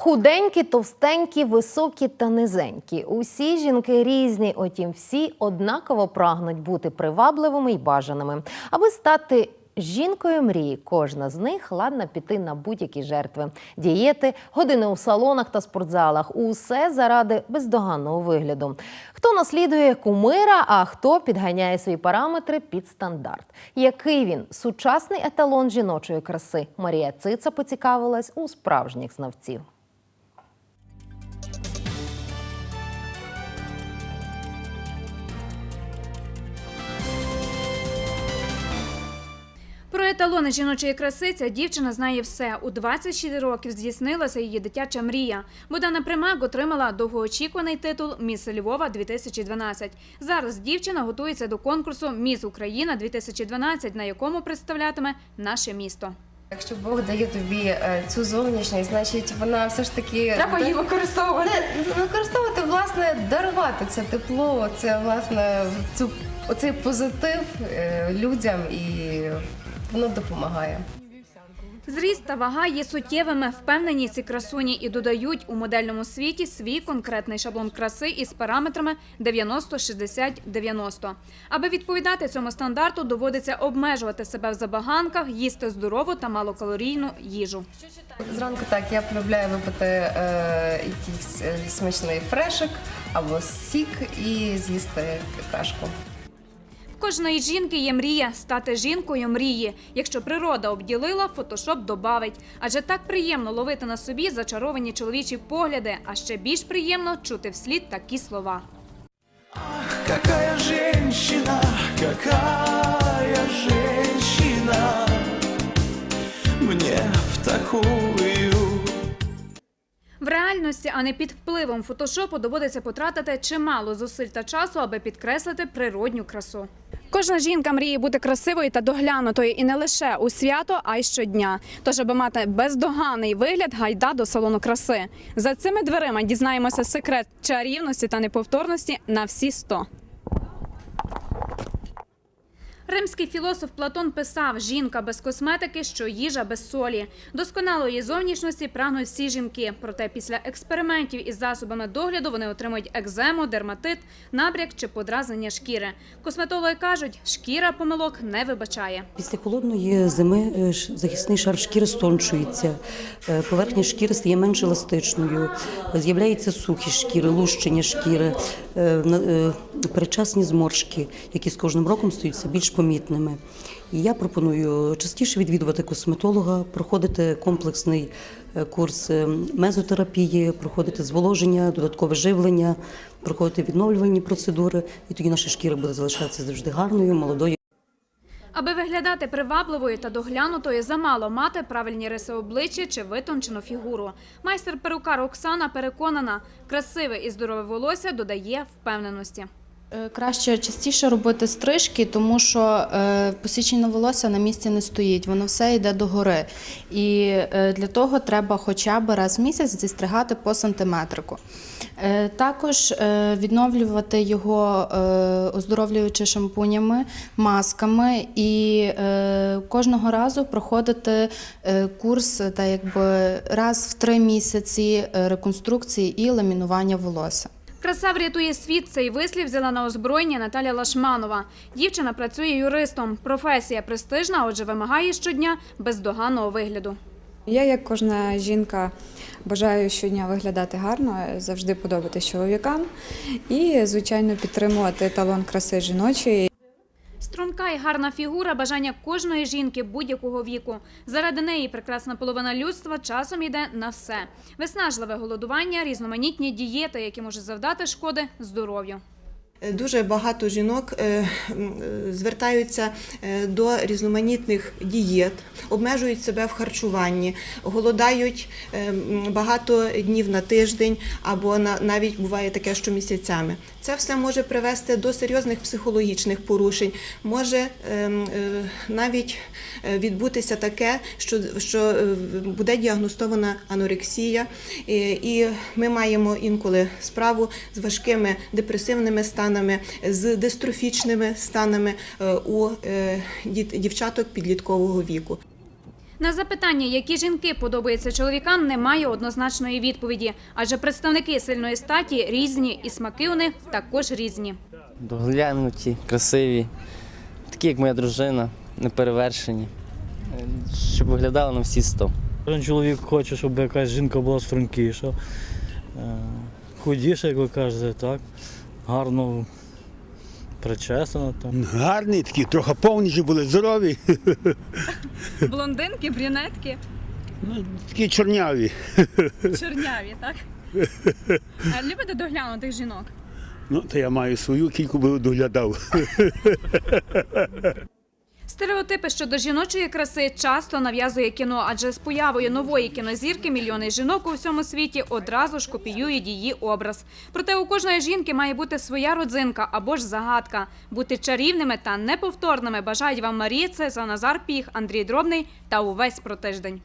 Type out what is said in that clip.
Худенькі, товстенькі, високі та низенькі. Усі жінки різні, отім всі однаково прагнуть бути привабливими й бажаними. Аби стати жінкою мрії, кожна з них ладна піти на будь-які жертви. Дієти, години у салонах та спортзалах. Усе заради бездоганного вигляду. Хто наслідує кумира, а хто підганяє свої параметри під стандарт. Який він сучасний еталон жіночої краси? Марія Цица поцікавилась у справжніх знавців. Еталони жіночої краси ця дівчина знає все. У 26 років здійснилася її дитяча мрія. Богдана Примак отримала довгоочікуваний титул Міс Львова 2012. Зараз дівчина готується до конкурсу Міс Україна 2012, на якому представлятиме наше місто. Якщо Бог дає тобі е, цю зовнішність, значить вона все ж таки Треба її використовувати. Не, використовувати, власне, дарувати це тепло, це власне цю оцей позитив е, людям і воно допомагає. Зріст та вага є суттєвими, впевнені ці красуні і додають у модельному світі свій конкретний шаблон краси із параметрами 90-60-90. Аби відповідати цьому стандарту, доводиться обмежувати себе в забаганках, їсти здорову та малокалорійну їжу. Зранку так я полюбляю випити е, якийсь е, смачний фрешик або сік і з'їсти кашку. Кожної жінки є мрія стати жінкою мрії. Якщо природа обділила, фотошоп добавить. Адже так приємно ловити на собі зачаровані чоловічі погляди, а ще більш приємно чути вслід такі слова. Какая женщина, какая реальності, а не під впливом фотошопу, доводиться потратити чимало зусиль та часу, аби підкреслити природню красу. Кожна жінка мріє бути красивою та доглянутою і не лише у свято, а й щодня. Тож, аби мати бездоганний вигляд, гайда до салону краси. За цими дверима дізнаємося секрет чарівності та неповторності на всі сто. Римський філософ Платон писав: жінка без косметики, що їжа без солі. Досконалої зовнішності прагнуть всі жінки. Проте після експериментів із засобами догляду вони отримують екзему, дерматит, набряк чи подразнення шкіри. Косметологи кажуть, шкіра помилок не вибачає. Після холодної зими е, захисний шар шкіри стончується, е, поверхня шкіри стає менш еластичною, з'являється сухість шкіри, лущення шкіри, е, передчасні зморшки, які з кожним роком стають все більш помітними. І я пропоную частіше відвідувати косметолога, проходити комплексний е, курс е, мезотерапії, проходити зволоження, додаткове живлення, проходити відновлювальні процедури, і тоді наша шкіра буде залишатися завжди гарною, молодою. Аби виглядати привабливою та доглянутою, замало мати правильні риси обличчя чи витончену фігуру. Майстер-перукар Оксана переконана, красиве і здорове волосся додає впевненості. Е, Краще частіше робити стрижки, тому що е, посічене волосся на місці не стоїть, воно все йде догори. І е, для того треба хоча б раз в місяць зістригати по сантиметрику. Також відновлювати його оздоровлюючи шампунями, масками і кожного разу проходити курс та якби раз в три місяці реконструкції і ламінування волосся. Краса врятує світ. Цей вислів взяла на озброєння Наталя Лашманова. Дівчина працює юристом. Професія престижна, отже, вимагає щодня бездоганного вигляду. Я, як кожна жінка, бажаю щодня виглядати гарно, завжди подобатись чоловікам і, звичайно, підтримувати талон краси жіночої. Струнка і гарна фігура бажання кожної жінки будь-якого віку. Заради неї прекрасна половина людства часом йде на все. Виснажливе голодування, різноманітні дієти, які можуть завдати шкоди здоров'ю. Дуже багато жінок е, е, звертаються е, до різноманітних дієт, обмежують себе в харчуванні, голодають е, багато днів на тиждень або на навіть буває таке, що місяцями. Це все може привести до серйозних психологічних порушень, може е, навіть е, відбутися таке, що, е, буде діагностована анорексія, і ми маємо інколи справу з важкими депресивними станами, з дистрофічними станами е, у е, дівчаток підліткового віку. На запитання, які жінки подобаються чоловікам, немає однозначної відповіді, адже представники сильної статі різні, і смаки у них також різні. доглянуті, красиві, такі, як моя дружина, неперевершені, щоб виглядали на всі сто. Кожен чоловік хоче, щоб якась жінка була стрункіша, е, худіша, як ви кажете, так, гарно причесана. Там. Гарні такі, трохи повніші були, здорові, Блондинки, брюнетки, ну, такі чорняві. чорняві, так? А любите доглянутих жінок? Ну, то я маю свою кільку би доглядав. Стереотипи щодо жіночої краси часто нав'язує кіно, адже з появою нової кінозірки мільйони жінок у всьому світі одразу ж копіюють її образ. Проте у кожної жінки має бути своя родзинка або ж загадка. Бути чарівними та неповторними бажають вам Марія Цеза, Назар Піх, Андрій Дробний та увесь про тиждень.